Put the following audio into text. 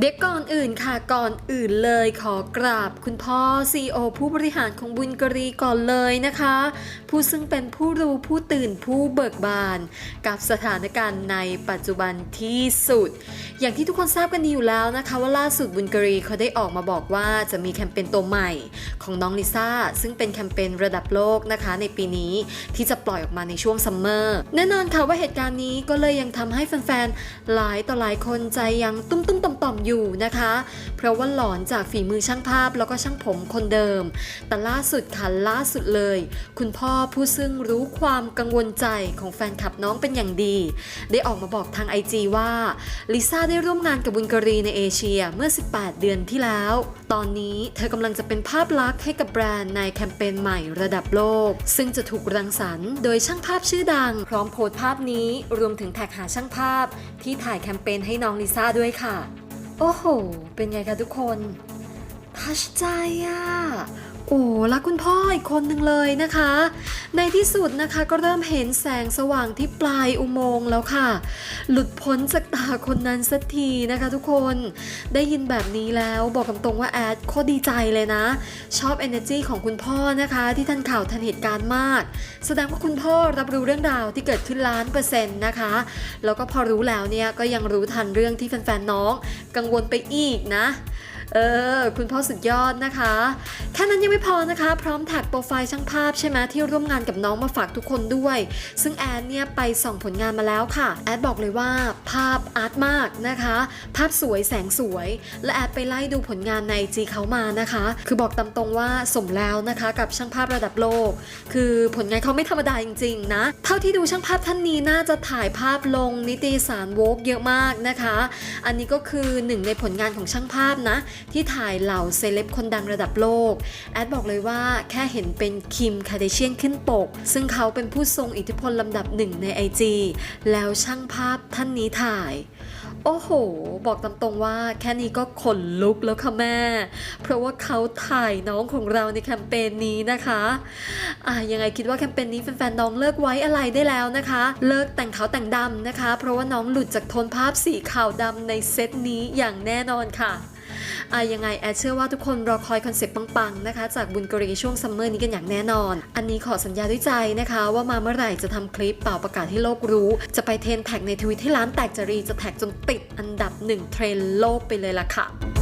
เด็กก่อนอื่นค่ะก่อนอื่นเลยขอกราบคุณพ่อ CEO ผู้บริหารของบุญกรีก่อนเลยนะคะ ผู้ซึ่งเป็นผู้รู้ผู้ตื่นผู้เบิกบาน กับสถานการณ์ในปัจจุบันที่สุด อย่างที่ทุกคนทราบกันดีอยู่แล้วนะคะ ว่าล่าสุดบุญกรีเขาได้ออกมาบอกว่าจะมีแคมเปญตัวใหม่ของน้องลิซ่าซึ่งเป็นแคมเปญระดับโลกนะคะ ในปีนี้ที่จะปล่อยออกมาในช่วงซัมเมอร์แน่นอนค่ะว่าเหตุการณ์นี้ก็เลยยังทำให้แฟนๆหลายต่อหลายคนใจยังตุ้มๆต่อมๆอยู่นะคะ เพราะว่าหลอนจากฝีมือช่างภาพแล้วก็ช่างผมคนเดิม แต่ล่าสุดค่ะล่าสุดเลย คุณพ่อผู้ซึ่งรู้ความกังวลใจของแฟนคลับน้องเป็นอย่างดี ได้ออกมาบอกทาง IG ว่าลิซ่าได้ร่วมงานกับบุญกรีในเอเชียเมื่อ 18 เดือนที่แล้ว ตอนนี้เธอกำลังจะเป็นภาพลักษณ์ให้กับแบรนด์ในแคมเปญใหม่ระดับโลก ซึ่งจะถูกรังสรรค์โดยช่างภาพชื่อดัง พร้อมโพสต์ภาพนี้รวมถึงแท็กหาช่างภาพ ที่ถ่ายแคมเปญให้น้องลิซ่าด้วยค่ะ โอ้โห เป็นไงคะทุกคนทัชใจอะ โอ้รักคุณพ่ออีกคนหนึ่งเลยนะคะ ในที่สุดนะคะก็เริ่มเห็นแสงสว่างที่ปลายอุโมงค์แล้วค่ะ หลุดพ้นจากตาคนนั้นสักทีนะคะทุกคนได้ยินแบบนี้แล้วบอกตรงๆว่าแอดโคตรดีใจเลยนะ ชอบ energy ของคุณพ่อนะคะ ที่ทันข่าวทันเหตุการณ์มาก แสดงว่าคุณพ่อรับรู้เรื่องราวที่เกิดขึ้นล้านเปอร์เซ็นต์นะคะ แล้วก็พอรู้แล้วเนี่ยก็ยังรู้ทันเรื่องที่แฟนๆน้อง กังวลไปอีกนะเออ คุณพ่อสุดยอดนะคะ แค่นั้นยังไม่พอนะคะ พร้อมแท็กโปรไฟล์ช่างภาพใช่ไหมที่ร่วมงานกับน้องมาฝากทุกคนด้วย ซึ่งแอดเนี่ยไปส่องผลงานมาแล้วค่ะ แอดบอกเลยว่าภาพอาร์ตมากนะคะ ภาพสวยแสงสวย และแอดไปไล่ดูผลงานในจีเขามานะคะ คือบอกตามตรงว่าสมแล้วนะคะกับช่างภาพระดับโลก คือผลงานเขาไม่ธรรมดาจริงๆนะ เท่าที่ดูช่างภาพท่านนี้น่าจะถ่ายภาพลงนิตยสารโวกเยอะมากนะคะ อันนี้ก็คือหนึ่งในผลงานของช่างภาพนะ ที่ถ่ายเหล่าเซเลบคนดังระดับโลกแอดบอกเลยว่าแค่เห็นเป็นคิมคาเดเชียนขึ้นปก ซึ่งเขาเป็นผู้ทรงอิทธิพลลำดับหนึ่งใน IG แล้วช่างภาพท่านนี้ถ่ายโอ้โห บอกตามตรงว่าแค่นี้ก็ขนลุกแล้วค่ะแม่ เพราะว่าเขาถ่ายน้องของเราในแคมเปญนี้นะคะ อะยังไงคิดว่าแคมเปญนี้แฟนๆน้องเลิกไว้อะไรได้แล้วนะคะ เลิกแต่งขาวแต่งดำนะคะ เพราะว่าน้องหลุดจากโทนภาพสีขาวดำในเซตนี้อย่างแน่นอนค่ะ อะยังไงแอดเชื่อว่าทุกคนรอคอยคอนเซปต์ปังๆนะคะ จากบุญกรีช่วงซัมเมอร์นี้กันอย่างแน่นอน อันนี้ขอสัญญาด้วยใจนะคะ ว่ามาเมื่อไหร่จะทำคลิปเป่าประกาศให้โลกรู้ จะไปเทรนแท็กในทวิตที่ร้านแตกจรีจะแท็กจนติดอันดับหนึ่งเทรนโลกไปเลยล่ะค่ะ